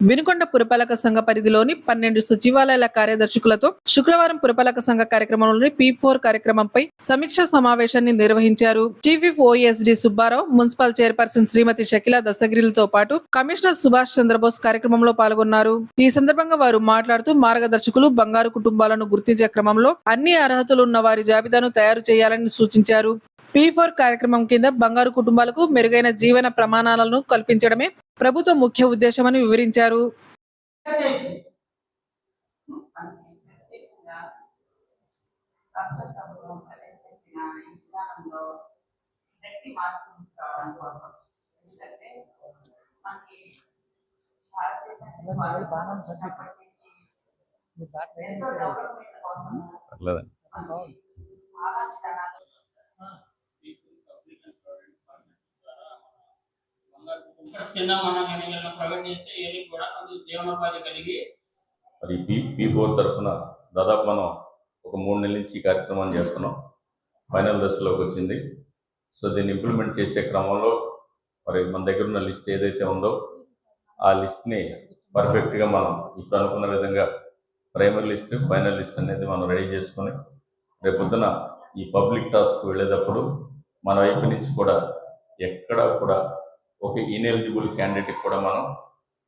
వినుకొండ పురపాలక సంఘ పరిధిలోని పన్నెండు సచివాలయాల కార్యదర్శకులతో శుక్రవారం పురపాలక సంఘ కార్యక్రమంలోని పీ ఫోర్ కార్యక్రమంపై సమీక్ష సమావేశాన్ని నిర్వహించారు. Chief OSD Subbarao municipal chairperson Shrimati Shakila దస్తగిరిలతో పాటు కమిషనర్ సుభాష్ చంద్రబోస్ కార్యక్రమంలో పాల్గొన్నారు. ఈ సందర్భంగా వారు మాట్లాడుతూ మార్గదర్శకులు బంగారు కుటుంబాలను గుర్తించే క్రమంలో అన్ని అర్హతలు ఉన్న వారి జాబితాను తయారు చేయాలని సూచించారు. పీ ఫోర్ కార్యక్రమం కింద బంగారు కుటుంబాలకు మెరుగైన జీవన ప్రమాణాలను కల్పించడమే ప్రభుత్వ ముఖ్య ఉద్దేశమని వివరించారు. రాష్ట్ర ఇక్కడ కింద మనం ఏదైనా ప్రొవైడ్ చేస్తే ఏది కూడా కొంచెం జీవనోపాధి కలిగి మరి పీ పీ ఫోర్ తరఫున దాదాపు మనం ఒక మూడు నెలల నుంచి కార్యక్రమాన్ని కార్యక్రమం చేస్తున్నాం. ఫైనల్ దశలోకి వచ్చింది. సో దీన్ని ఇంప్లిమెంట్ చేసే క్రమంలో మరి మన దగ్గర ఉన్న లిస్ట్ ఏదైతే ఉందో ఆ లిస్ట్ని పర్ఫెక్ట్గా మనం ఇప్పుడు అనుకున్న విధంగా ప్రైమరీ లిస్ట్ ఫైనల్ లిస్ట్ అనేది మనం రెడీ చేసుకొని రేపొద్దున ఈ పబ్లిక్ టాస్క్ వెళ్ళేటప్పుడు మన వైపు నుంచి కూడా ఎక్కడా కూడా ఒక ఇన్ఎలిజిబుల్ క్యాండిడేట్కి కూడా మనం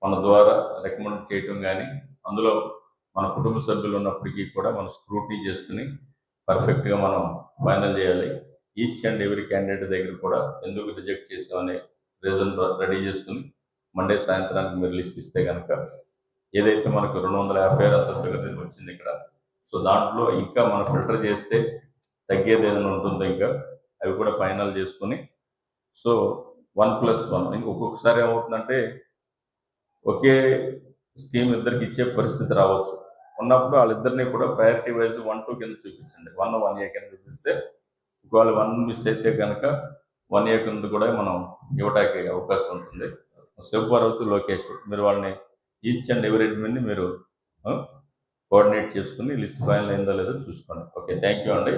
మన ద్వారా రికమెండ్ చేయటం కానీ అందులో మన కుటుంబ సభ్యులు ఉన్నప్పటికీ కూడా మనం స్క్రూటీ చేసుకుని పర్ఫెక్ట్గా మనం ఫైనల్ చేయాలి. ఈచ్ అండ్ ఎవ్రీ క్యాండిడేట్ దగ్గర కూడా ఎందుకు రిజెక్ట్ చేసామనే రీజన్ రెడీ చేసుకుని మండే సాయంత్రానికి మీరు లిస్ట్ ఇస్తే కనుక ఏదైతే మనకు రెండు వందల యాభై ఆరు అంతస్తుల వచ్చింది ఇక్కడ సో దాంట్లో ఇంకా మనం ఫిల్టర్ చేస్తే తగ్గేది ఏదైనా ఉంటుందో ఇంకా అవి కూడా ఫైనల్ చేసుకుని సో వన్ ప్లస్ వన్. ఇంకొకసారి ఏమవుతుందంటే ఒకే స్కీమ్ ఇద్దరికి ఇచ్చే పరిస్థితి రావచ్చు. ఉన్నప్పుడు వాళ్ళిద్దరిని కూడా ప్రయారిటీ వైజ్ వన్ టూ కింద చూపించండి. వన్ వన్ ఏ కింద చూపిస్తే ఒకవేళ వన్ మిస్ అయితే కనుక వన్ ఏ కింద కూడా మనం ఇవ్వడానికి అవకాశం ఉంటుంది. శివపార్వతి లోకేష్ మీరు వాళ్ళని ఈచ్ అండ్ ఎవరి అడ్మిన్ని మీరు కోఆర్డినేట్ చేసుకుని లిస్ట్ ఫైనల్ అయిందో లేదో చూసుకోండి. ఓకే థ్యాంక్ యూ అండి.